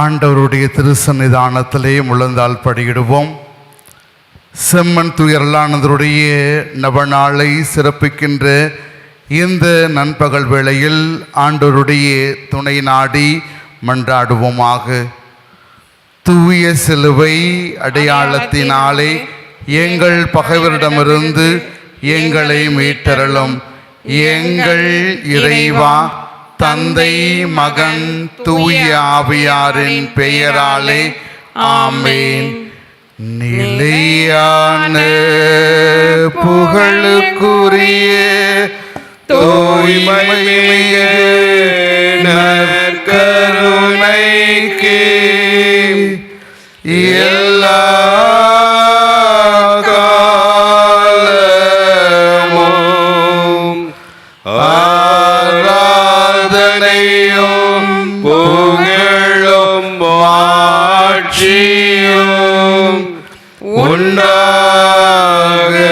ஆண்டவருடைய திருசன்னிதானத்திலே முழந்தால் படியிடுவோம். செம்மன் துயரலானதருடைய நவநாளை சிறப்பிக்கின்ற இந்த நண்பகல் வேளையில் ஆண்டவருடைய துணை நாடி மன்றாடுவோமாக. தூய சிலுவை அடையாளத்தினாலே எங்கள் பகைவரிடமிருந்து எங்களை மீட்டரலும் எங்கள் இறைவா தந்தை மகன் தூய ஆவியாரின் பெயராலே ஆமேன். நிலையான புகழுக்குரிய தூய்மை நற்கருணைக்கு Nugget.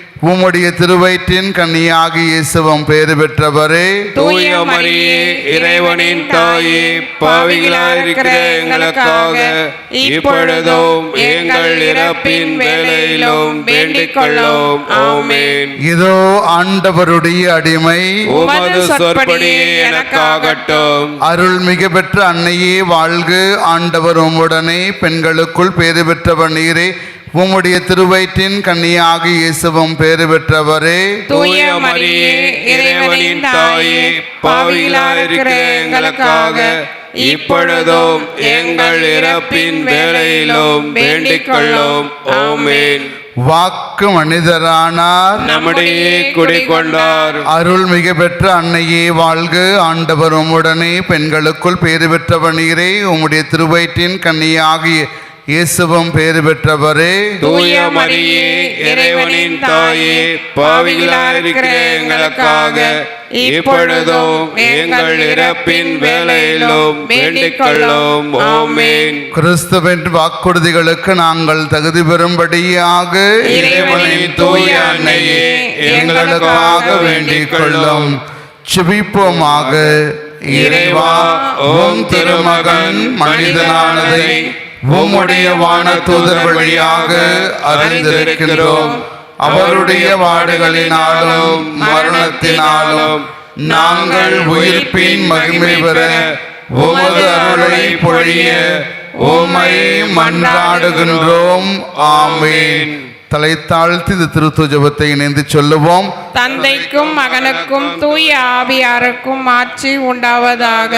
உம்முடைய திருவயிற்றின் கன்னியாகி இயேசுவம் பேறு பெற்றவரே. தூய மரியே இறைவனின் தாயே பாவிகளாயிருக்கிற எங்களுக்காக இப்பொழுதும் எங்கள் இறப்பின் வேளையிலும் வேண்டிக் கொள்ளும். ஆமென். இதோ ஆண்டவருடைய அடிமை. உமது சொற்படியே எனக்காகட்டும். அருள் மிக பெற்ற அன்னையே வாழ்க. ஆண்டவர் உம்முடனே பெண்களுக்குள் பேறு பெற்றவர் நீரே. உம்முடைய திருவயிற்றின் கன்னியாகி இயேசுவம் பேறு பெற்றவரே. தூய மரியே இறைவனின் தாயே பாவிகளாயிருக்கிற எங்களுக்காக இப்பொழுதும் எங்கள் இறப்பின் வேளையிலும் வேண்டிக் கொள்ளும். ஆமென். வாக்கு மனிதரானார். நம்முடைய குடிக்கொண்டார் அருள் மிக பெற்ற அன்னையே வாழ்க. ஆண்டவர் உம்முடனே பெண்களுக்குள் பேறு பெற்றவர் நீரே. உம்முடைய திருவயிற்றின் கன்னியாகிய இயேசுவம் பேறு பெற்றவரே. தூய மரியே இறைவனின் தாயே பாவிகளாயிருக்கிற எங்களுக்காக இப்பொழுதும் எங்கள் இறப்பின் வேளையிலும் வேண்டிக் கொள்ளும். ஆமென். கிறிஸ்துவின் வாக்குறுதிகளுக்கு நாங்கள் தகுதி பெறும்படியாக இறைவனின் தூய அன்னையே, எங்களுக்காக வேண்டிக் கொள்ளும். செபிப்போமாக இறைவா உம் திருமகன் மனிதனானதை உம்முடைய வான தூதர் வழியாக அறிந்திருக்கிறோம். அவருடைய வாடுகளினாலும் மரணத்தினாலும் நாங்கள் உயிர்ப்பின் மகிமை பெற உமது அருளை பொழிய உமை மன்றாடுகின்றோம். ஆமேன். தலை தாழ்த்தி இந்த திருத்துவ இணைந்து சொல்லுவோம். தந்தைக்கும் மகனுக்கும் தூய ஆவியாருக்கும் ஆட்சி உண்டாவதாக.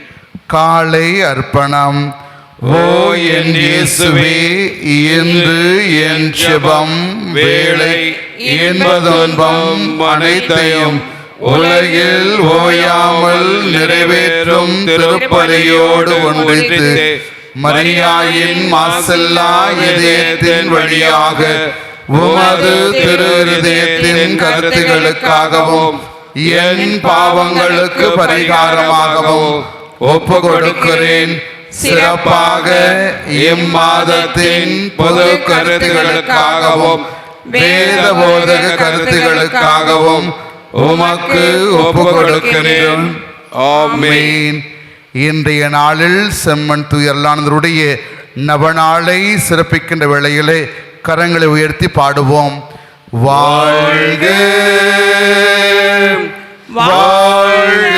காலை அர்ப்பணம். ஓ என் இயேசுவே இன்று என் செபம் வேலை இன்பதுன்பம் அனைத்தையும் உலகில் ஓயாமல் நிறைவேற்றும் திருப்பலியோடு ஒன்றித்து மரியாயின் மாசல்லா இதயத்தின் வழியாக உமது திரு இருதயத்தின் கருத்துகளுக்காகவும் என் பாவங்களுக்கு பரிகாரமாகவும் ஒப்பு கொடுக்கிறேன் சிறப்பாக இம்மாதத்தின் பொது கருத்துகளுக்காகவும் வேத போதக கருத்துகளுக்காகவும் உமக்கு ஒப்பு கொடுக்கிறேன் இன்றைய நாளில் செம்மன் துயர்லானதருடைய நவநாளை சிறப்பிக்கின்ற வேளையிலே கரங்களை உயர்த்தி பாடுவோம். வாழ்க வாழ்க வாழ்க.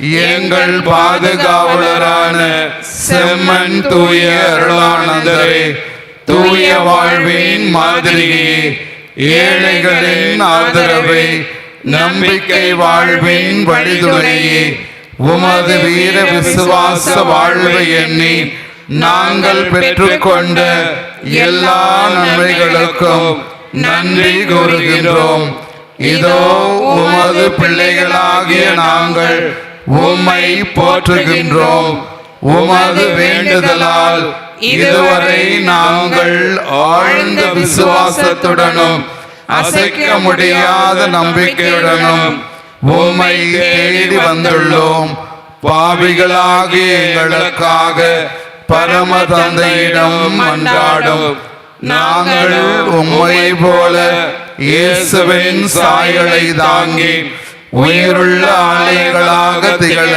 எங்கள் பாதுகாவலரான செம்மன் தூய அருளானந்தரே தூய வாழ்வின் மாதிரியே ஏழைகளின் ஆதரவை நம்பிக்கை வாழ்வின் வழிதுணையே உமது வீர விசுவாச வாழ்வை எண்ணி நாங்கள் பெற்றுக்கொண்ட எல்லா நன்மைகளுக்கும் நன்றி கூறுகின்றோம். இதோ உமது பிள்ளைகளாகிய நாங்கள் உம்மை போற்றுகின்றோம். உமது வேண்டுதலால் இதுவரை நாங்கள் ஆழ்ந்த விசுவாசத்துடனும் அசைக்க முடியாத நம்பிக்கையுடனும் உம்மை தேடி வந்துள்ளோம். பாவிகளாகிய எங்களுக்காக பரம தந்தையிடம் மன்றாடும். நாங்கள் உம்மை போல இயேசுவின் சாயலை தாங்கி உயிருள்ள ஆலைகளாக திகழ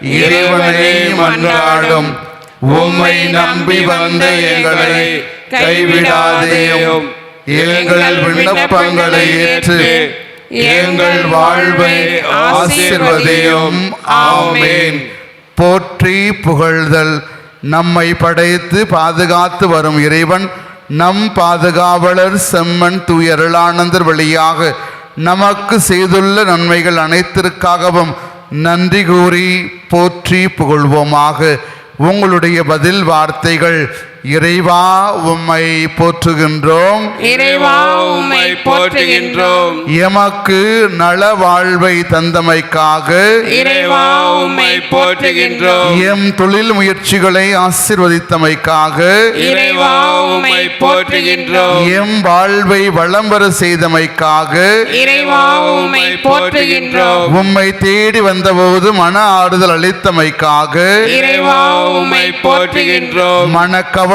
இறைவனை மன்றாடும். உம்மை நம்பி வந்த எங்களை கைவிடாதேயும் எங்கள் விண்ணப்பங்களை ஏற்று எங்கள் வாழ்வை ஆசீர்வதையும். ஆமேன். போற்றி புகழ்தல். நம்மை படைத்து பாதுகாத்து வரும் இறைவன். நம் பாதுகாவலர் செம்மன் தூயருளானந்தர் வழியாக நமக்கு செய்துள்ள நன்மைகள் அனைத்திற்காகவும் நன்றி கூறி போற்றி புகழ்வோமாக. உங்களுடைய பதில் வார்த்தைகள் இறைவா உம்மை போற்றுகின்றோம். இறைவா உம்மை போற்றுகின்றோம். எமக்கு நல வாழ்வை தந்தமைக்காக இறைவா உம்மை போற்றுகின்றோம். எம் தொழில் முயற்சிகளை ஆசிர்வதித்தமைக்காக இறைவா உம்மை போற்றுகின்றோம். எம் வாழ்வை வளம் பெற செய்தமைக்காக இறைவா உம்மை போற்றுகின்றோம். உம்மை தேடி வந்தபோது மன ஆறுதல் அளித்தமைக்காக இறைவா உம்மை போற்றுகின்றோம்.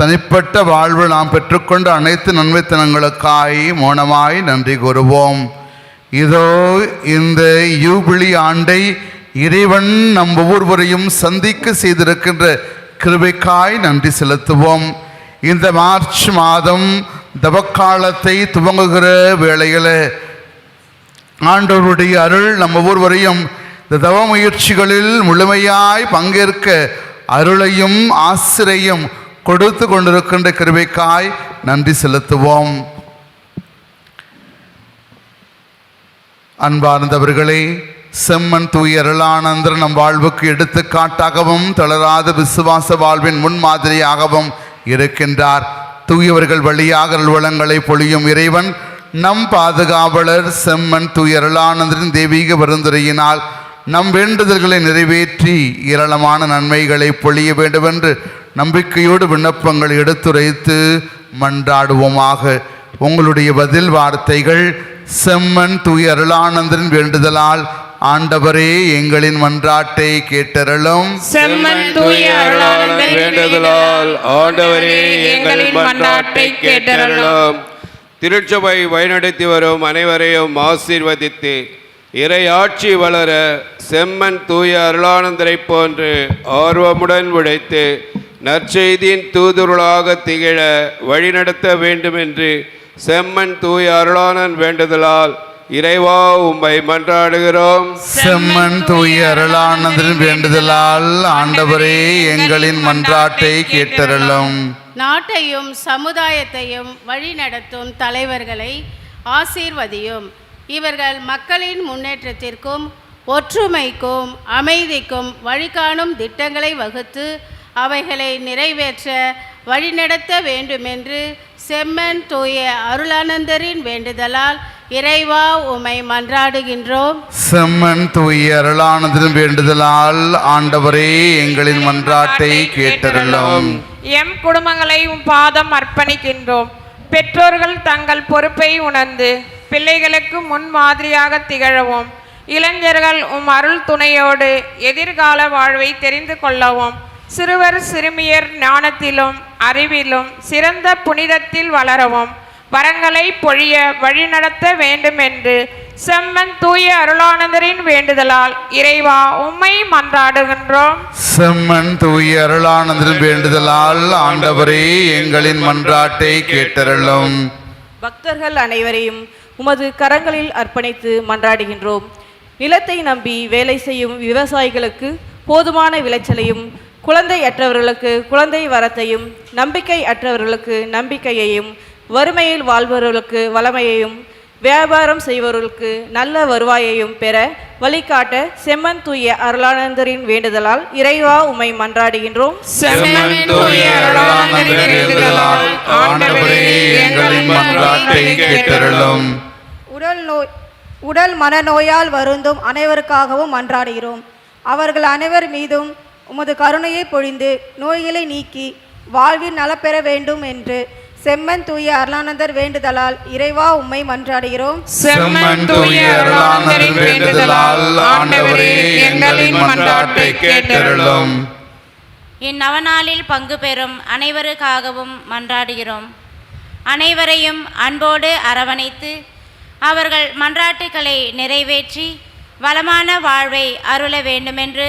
தனிப்பட்ட வாழ்வு நாம் பெற்றுக்கொண்ட அனைத்து நன்மைத்தனங்களுக்காய் மௌனமாய் நன்றி கூறுவோம். இதோ இந்த யூபிளி ஆண்டை இறைவன் நம் ஒவ்வொருவரையும் சந்திக்க செய்திருக்கின்ற கிருபைக்காய் நன்றி செலுத்துவோம். இந்த மார்ச் மாதம் தவக்காலத்தை துவங்குகிற வேளையில் ஆண்டவருடைய அருள் நம் ஒவ்வொருவரையும் இந்த தவ முயற்சிகளில் முழுமையாய் பங்கேற்க அருளையும் ஆசிரையும் கொடுத்து கொண்டிருக்கின்ற கிருபைக்காய் நன்றி செலுத்துவோம். அன்பார்ந்தவர்களே செம்மன் தூயருளானந்தர் நம் வாழ்வுக்கு எடுத்துக்காட்டாகவும் தளராத விசுவாச வாழ்வின் முன்மாதிரியாகவும் இருக்கின்றார். தூயவர்கள் வழியாக அருள்வளங்களை பொழியும் இறைவன் நம் பாதுகாவலர் செம்மன் தூயருளானந்தரின் தெய்வீக பரிந்துரையினால் நம் வேண்டுதல்களை நிறைவேற்றி ஏராளமான நன்மைகளை பொழிய வேண்டுமென்று நம்பிக்கையோடு விண்ணப்பங்கள் எடுத்துரைத்து மன்றாடுவோமாக. உங்களுடைய பதில் வார்த்தைகள் செம்மன் தூய அருளானந்தரின் வேண்டுதலால் ஆண்டவரே எங்களின் மன்றாட்டை கேட்டருளும். செம்மன் தூய அருளானந்தர் வேண்டுதலால் ஆண்டவரே எங்களின் மன்றாட்டை கேட்டருளும். திருச்சபை வழிநடத்தி வரும் அனைவரையும் ஆசீர்வதித்து இறை ஆட்சி வளர செம்மன் தூய அருளானந்தரைப் போன்று ஆர்வமுடன் உழைத்து நற்செய்தியின் தூதுருளாக திகழ வழிநடத்த வேண்டும் என்று செம்மன் தூய அருளானன் வேண்டுதலால் இறைவா உம்மை மன்றாடுகிறோம். செம்மன் தூய அருளானந்தரின் வேண்டுதலால் ஆண்டவரே எங்களின் மன்றாட்டை கேட்டருளும். நாட்டையும் சமுதாயத்தையும் வழிநடத்தும் தலைவர்களை ஆசீர்வதியும். இவர்கள் மக்களின் முன்னேற்றத்திற்கும் ஒற்றுமைக்கும் அமைதிக்கும் வழிகாணும் திட்டங்களை வகுத்து அவைகளை நிறைவேற்ற வழிநடத்த வேண்டுமென்று செம்மன் தூய அருளானந்தரின் வேண்டுதலால் இறைவா உமை மன்றாடுகின்றோம். செம்மன் தூய அருளானந்தரின் வேண்டுதலால் ஆண்டவரே எங்களின் மன்றாட்டை கேட்டருளும். எம் குடும்பங்களை உம் பாதம் அர்ப்பணிக்கின்றோம். பெற்றோர்கள் தங்கள் பொறுப்பை உணர்ந்து பிள்ளைகளுக்கு முன்மாதிரியாக திகழவும். இளைஞர்கள் உம் அருள் துணையோடு எதிர்கால வாழ்வை தெரிந்து கொள்ளவும். சிறுவர் சிறுமியர் ஞானத்திலும் அறிவிலும் சிறந்த புனிதத்தில் வளரவும் வரங்களை பொழிய வழிநடத்த வேண்டும் என்று செம்மன் தூய அருளானந்தரின் வேண்டுதலால் இறைவா உம்மை மன்றாடுகின்றோம். செம்மன் தூய அருளானந்தரின் வேண்டுதலால் ஆண்டவரே எங்களின் மன்றாட்டை கேட்டருளும். பக்தர்கள் அனைவரையும் உமது கரங்களில் அர்ப்பணித்து மன்றாடுகின்றோம். நிலத்தை நம்பி வேலை செய்யும் விவசாயிகளுக்கு போதுமான விளைச்சலையும் குழந்தையற்றவர்களுக்கு குழந்தை வரத்தையும் நம்பிக்கை அற்றவர்களுக்கு நம்பிக்கையையும் வறுமையில் வாழ்பவர்களுக்கு வளமையையும் வியாபாரம் செய்பவர்களுக்கு நல்ல வருவாயையும் பெற வழிகாட்ட செம்மன் தூய அருளானந்தரின் வேண்டுதலால் இறைவா உமை மன்றாடுகின்றோம். உடல் நோய் உடல் மனநோயால் வருந்தும் அனைவருக்காகவும் மன்றாடுகிறோம். அவர்கள் அனைவர் மீதும் உமது கருணையை பொழிந்து நோய்களை நீக்கி வாழ்வில் நலப்பெற வேண்டும் என்று செம்மன் தூய அருளானந்தர் வேண்டுதலால் இறைவா உம்மை மன்றாடுகிறோம். செம்மன் தூய அருளானந்தரின் வேண்டுதலால் ஆண்டவரே எங்களின் மன்றாட்டை கேட்டருளும். இந்நவநாளில் பங்கு பெறும் அனைவருக்காகவும் மன்றாடுகிறோம். அனைவரையும் அன்போடு அரவணைத்து அவர்கள் மன்றாட்டுக்களை நிறைவேற்றி வளமான வாழ்வை அருள வேண்டுமென்று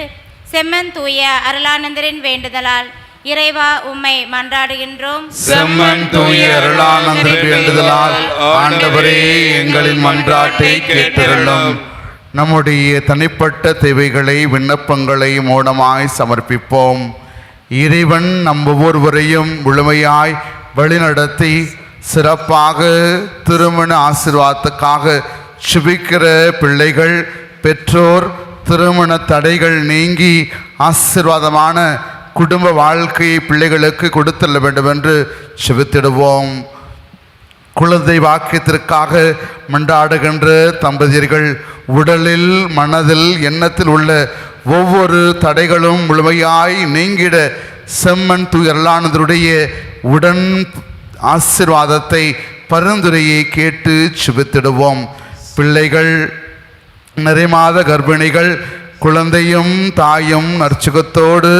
செம்மன் தூய அருளானந்தரின் வேண்டுதலால் இறைவா உம்மை மன்றாடுகின்றோம். செம்மன் தூய அருளானந்தரின் வேண்டுதலால் ஆண்டவரே எங்களின் மன்றாட்டை கேட்டருளும். நம்முடைய தனிப்பட்ட தேவைகளை விண்ணப்பங்களை மூலமாய் சமர்ப்பிப்போம். இறைவன் நம் ஒவ்வொருவரையும் முழுமையாய் வழிநடத்தி சிறப்பாக திருமண ஆசிர்வாதத்துக்காக சுபிக்கிற பிள்ளைகள் பெற்றோர் திருமண தடைகள் நீங்கி ஆசிர்வாதமான குடும்ப வாழ்க்கையை பிள்ளைகளுக்கு கொடுத்துள்ள வேண்டும் என்று செபித்திடுவோம் குழந்தை வாக்கியத்திற்காக மண்டாடுகின்ற தம்பதியர்கள் உடலில் மனதில் எண்ணத்தில் உள்ள ஒவ்வொரு தடைகளும் முழுமையாய் நீங்கிட செம்மன் துயரலானதருடைய உடன் ஆசிர்வாதத்தை பரிந்துரையை கேட்டு சுபித்திடுவோம் பிள்ளைகள் நிறைமாத கர்ப்பிணிகள் குழந்தையும் தாயும் நற்சுகத்தோடு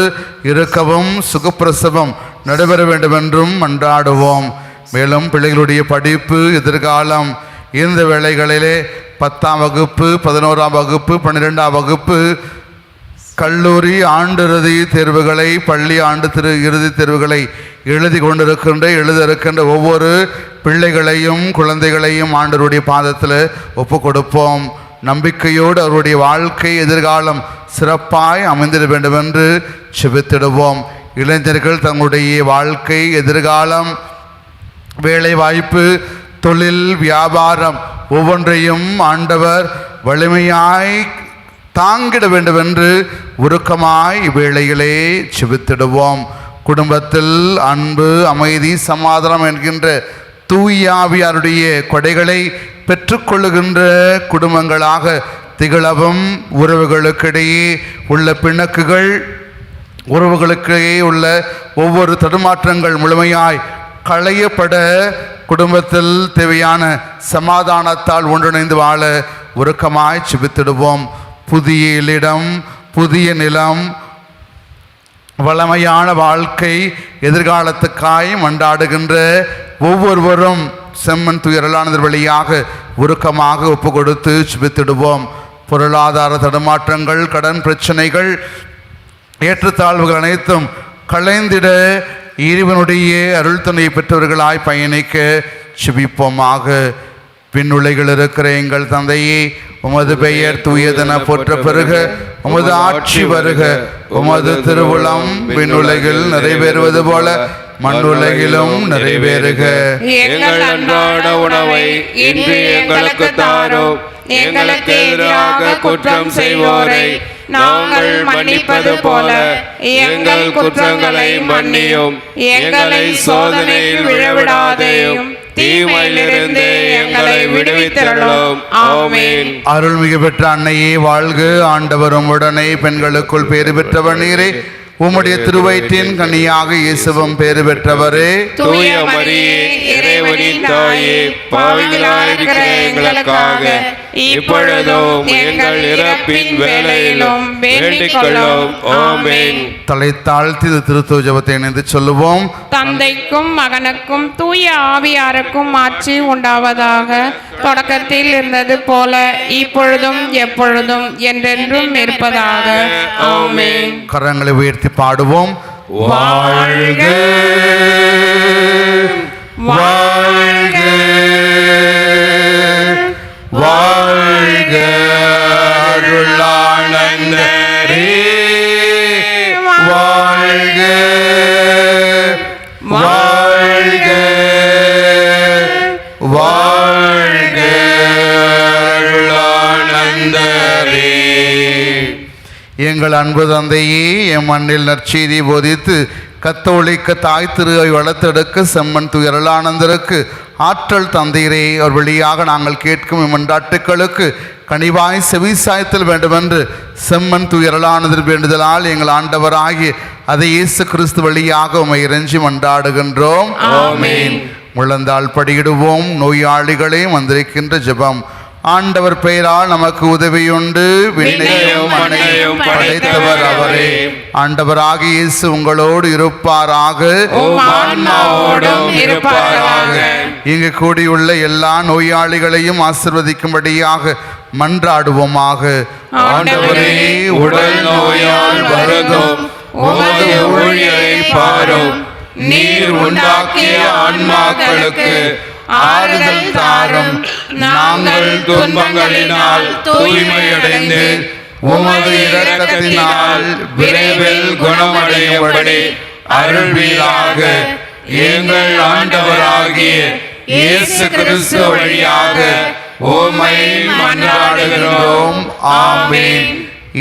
இருக்கவும் சுகப்பிரசவம் நடைபெற வேண்டுமென்றும் மன்றாடுவோம். மேலும் பிள்ளைகளுடைய படிப்பு எதிர்காலம் இந்த வேளைகளிலே பத்தாம் வகுப்பு பதினோராம் வகுப்பு பன்னிரெண்டாம் வகுப்பு கல்லூரி ஆண்டிறுதி தேர்வுகளை பள்ளி ஆண்டு திரு இறுதி தேர்வுகளை எழுதி கொண்டிருக்கின்ற எழுத இருக்கின்ற ஒவ்வொரு பிள்ளைகளையும் குழந்தைகளையும் ஆண்டருடைய பாதத்தில் ஒப்பு கொடுப்போம் நம்பிக்கையோடு அவருடைய வாழ்க்கை எதிர்காலம் சிறப்பாய் அமைந்திட வேண்டும் என்று செபித்திடுவோம். இளைஞர்கள் தங்களுடைய வாழ்க்கை எதிர்காலம் வேலை வாய்ப்பு தொழில் வியாபாரம் ஒவ்வொன்றையும் ஆண்டவர் வலிமையாய் தாங்கிட வேண்டும் என்று உருக்கமாய் இவ்வேளையிலே செபித்திடுவோம். குடும்பத்தில் அன்பு அமைதி சமாதானம் என்கின்ற தூயாவியாருடைய கொடைகளை பெற்றுக்கொள்ளுகின்ற குடும்பங்களாக திகழவும் உறவுகளுக்கிடையே உள்ள பிணக்குகள் உறவுகளுக்கிடையே உள்ள ஒவ்வொரு தடுமாற்றங்கள் முழுமையாய் களையப்பட குடும்பத்தில் தேவையான சமாதானத்தால் ஒன்றிணைந்து வாழ உருக்கமாய் சிபித்திடுவோம் புதிய இடம் புதிய நிலம் வளமையான வாழ்க்கை எதிர்காலத்துக்காய் மண்டாடுகின்ற ஒவ்வொருவரும் செம்மன் துயரலானதர் வழியாக உருக்கமாக ஒப்பு கொடுத்து சுபித்திடுவோம். பொருளாதார தடுமாற்றங்கள் கடன் பிரச்சனைகள் ஏற்றத்தாழ்வுகள் அனைத்தும் களைந்திட இறைவனுடைய அருள் துணையை பெற்றவர்களாய் பயணிக்க சுபிப்போமாக. விண்ணுலைகள் இருக்கிற எங்கள் தந்தையே உமது பெயர் தூயதென போற்ற பெருக உமது ஆட்சி வருக. உமது திருவுளம் விண்ணுலகில் நிறைவேறுவது போல மண்ணுலகிலும் நிறைவேறுக. எங்கள் அன்றாட உணவை இன்று எங்களுக்கு தாரும். எங்களுக்கு எதிராக குற்றம் செய்வோரை. நாங்கள் மன்னிப்பது போல. எங்கள் குற்றங்களை மன்னியும். எங்களை சோதனையில் விழவிடாதேயும். தீமையிலிருந்து எங்களை விடுவித்தருளும். ஆமென். அருள்மிகு பெற்ற அன்னையே வாழ்க. ஆண்டவரும் உடனே பெண்களுக்குள் பேறு பெற்றவர் நீரே உம்முடைய திருவயிற்றின் கனியாக இயேசுவும் பேறு பெற்றவரே. தூய மரியே இறைவனின் தாயே பாவிகளாயிருக்கிற எங்களுக்காக இப்பொழுதும் எங்கள் இறப்பின் வேளையிலும் வேண்டிக் கொள்ளும் ஆமென். தலை தாழ்த்தி இந்த திருத்துவ ஜபத்தை இணைந்து சொல்லுவோம். தந்தைக்கும் மகனுக்கும் தூய ஆவியாருக்கும் ஆட்சி உண்டாவதாக தொடக்கத்தில் இருந்தது போல இப்பொழுதும் எப்பொழுதும் என்றென்றும் இருப்பதாக. ஆமென். கரங்களை உயர்த்தி பாடுவோம். வாழ்க. வாழ்க. வாழ்க. எங்கள் அன்பு தந்தையே என் மண்ணில் நற்செய்தி போதித்து கத்தோலிக்க தாய் திருவை வளர்த்தெடுக்க செம்மன் துயரலானந்தருக்கு ஆற்றல் தந்தையரே அவர் வழியாக நாங்கள் கேட்கும் இம்மண்டாட்டுக்களுக்கு கனிவாய் செவிசாய்த்தல் வேண்டுமென்று செம்மன் துயரலானதர் வேண்டுதலால் எங்கள் ஆண்டவராகி அதை இயேசு கிறிஸ்து வழியாக உமை இறைஞ்சி மன்றாடுகின்றோம். ஆமென். முழந்தாள் படியிடுவோம். நோயாளிகளே வந்திருக்கின்ற ஜெபம் ஆண்டவர் பெயரால் நமக்கு உதவியுண்டு. விண்ணையும் மண்ணையும் படைத்தவர் அவரே. ஆண்டவராக இயேசு உங்களோடு இருப்பாராக. இங்கு கூடியுள்ள எல்லா நோயாளிகளையும் ஆசிர்வதிக்கும்படியாக மன்றாடுவோமாக. ஆண்டவரே, உடல் நோயால் ஊழியரை பாரும். நீர் உண்டாக்கிய ஆன்மாக்களுக்கு ஆறுதல் தாரும். நாங்கள் துன்பங்களினால் தூய்மையடைந்து உமது இரக்கத்தினால் விரைவில் குணமடையபடி அருள்வீராக எங்கள் ஆண்டவராகிய இயேசு கிறிஸ்து வழியாக உம்மை மன்றாடுகிறோம் ஆமென்.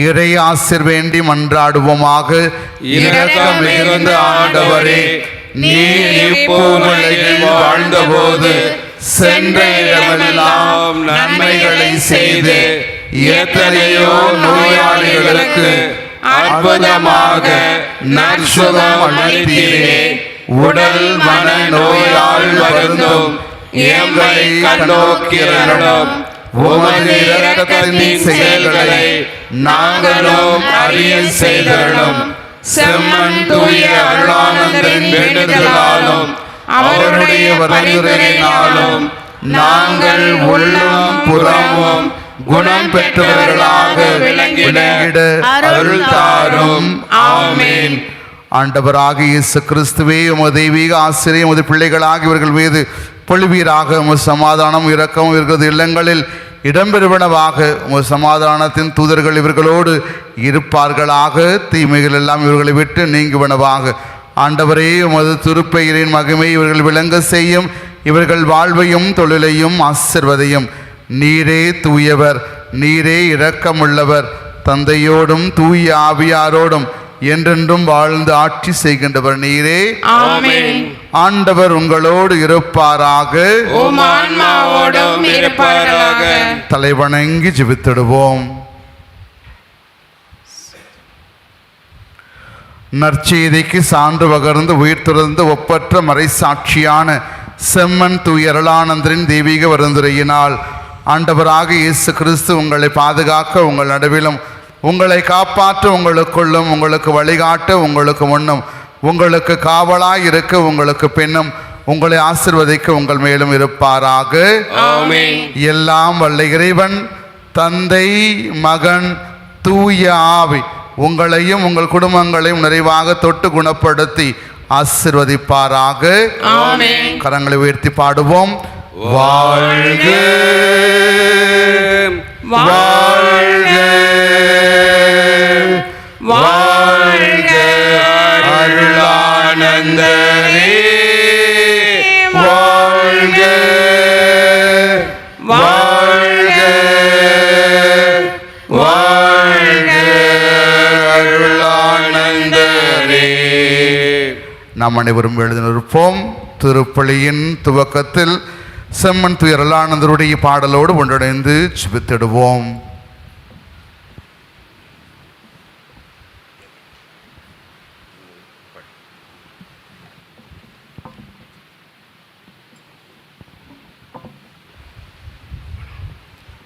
இறை ஆசிர் வேண்டி மன்றாடுவோமாக. இரக்கம் மிகுந்த ஆண்டவரே நீர் இப்பூவுலகில் வாழ்ந்தபோது சென்ற இடமெல்லாம் நன்மைகளை செய்து எத்தனையோ நோயாளிகளுக்கு அற்புதமாக நற்சுகம் அளித்தீரே. உடல் மன நோயால் வருந்தும். எங்களை கண்ணோக்கிறனும் உமது இரக்கத்தின் செயல்களை நாங்களும் அறிய செய்தனும் செம்மன் தூய அருளானந்தரின் வேண்டுதலாலும் அவருடைய பரிந்துரையினாலும் நாங்கள் உள்ளம் புறமும் குணம் பெற்றவர்களாக விளங்கிட அருள் தாரும் ஆமேன். ஆண்டவராக இயேசு கிறிஸ்துவே உமது தெய்வீக ஆசிரியம் உமது பிள்ளைகளாக இவர்கள் மீது பொழிவீராக உமது சமாதானம் இரக்கம் இருக்கிறது இல்லங்களில் இடம்பெறுவனவாக உங்கள் சமாதானத்தின் தூதர்கள் இவர்களோடு இருப்பார்களாக. தீமைகள் எல்லாம் இவர்களை விட்டு நீங்குவனவாக. ஆண்டவரே உமது திருப்பெயரின் மகிமை இவர்கள் விளங்க செய்யும். இவர்கள் வாழ்வையும் தொழிலையும் ஆசிர்வதையும். நீரே தூயவர் நீரே இரக்கமுள்ளவர். தந்தையோடும் தூய ஆவியாரோடும் என்றென்றும் வாழ்ந்து ஆட்சி செய்கின்றவர் நீரே. ஆமென். ஆண்டவர் உங்களோடு இருப்பாராக. தலைவணங்கி ஜெபித்திடுவோம். நற்செய்திக்கு சான்று பகர்ந்து உயிர் துறந்து ஒப்பற்ற மறைசாட்சியான செம்மன் தூயரளானந்தரின் தெய்வீக வருந்துரையினால் ஆண்டவராக இயேசு கிறிஸ்து உங்களை பாதுகாக்க உங்கள் நடுவிலும் உங்களை காப்பாற்ற உங்களுக்குள்ளும் உங்களுக்கு வழிகாட்ட உங்களுக்கு முன்னும் உங்களுக்கு காவலாய் இருக்க உங்களுக்கு பின்னும் உங்களை ஆசிர்வதிக்க உங்கள் மேலும் இருப்பாராக. எல்லாம் வல்ல இறைவன் தந்தை மகன் தூய ஆவி உங்களையும் உங்கள் குடும்பங்களையும் நிறைவாக தொட்டு குணப்படுத்தி ஆசிர்வதிப்பாராக. கரங்களை உயர்த்தி பாடுவோம். வாழ்க. வாழ்க. வாழ்க. அருளானந்தரே வாழ்க வாழ்க வாழ்க அருளானந்தரே நாம் அனைவரும் எழுதினிருப்போம் திருப்பலியின் துவக்கத்தில் செம்மன் துயரலானந்தருடைய பாடலோடு ஒன்றிணைந்து சுபித்திடுவோம்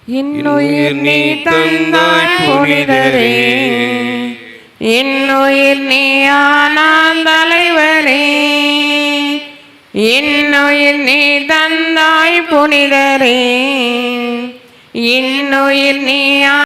இன்னுயிர் நீ தந்தாய் புனிதரே. இன்னுயிர் நீ ஆனால் தலைவரே. இன்னுயிர் நீ தந்தாய் புனிதரே. இன்னுயிர் நீ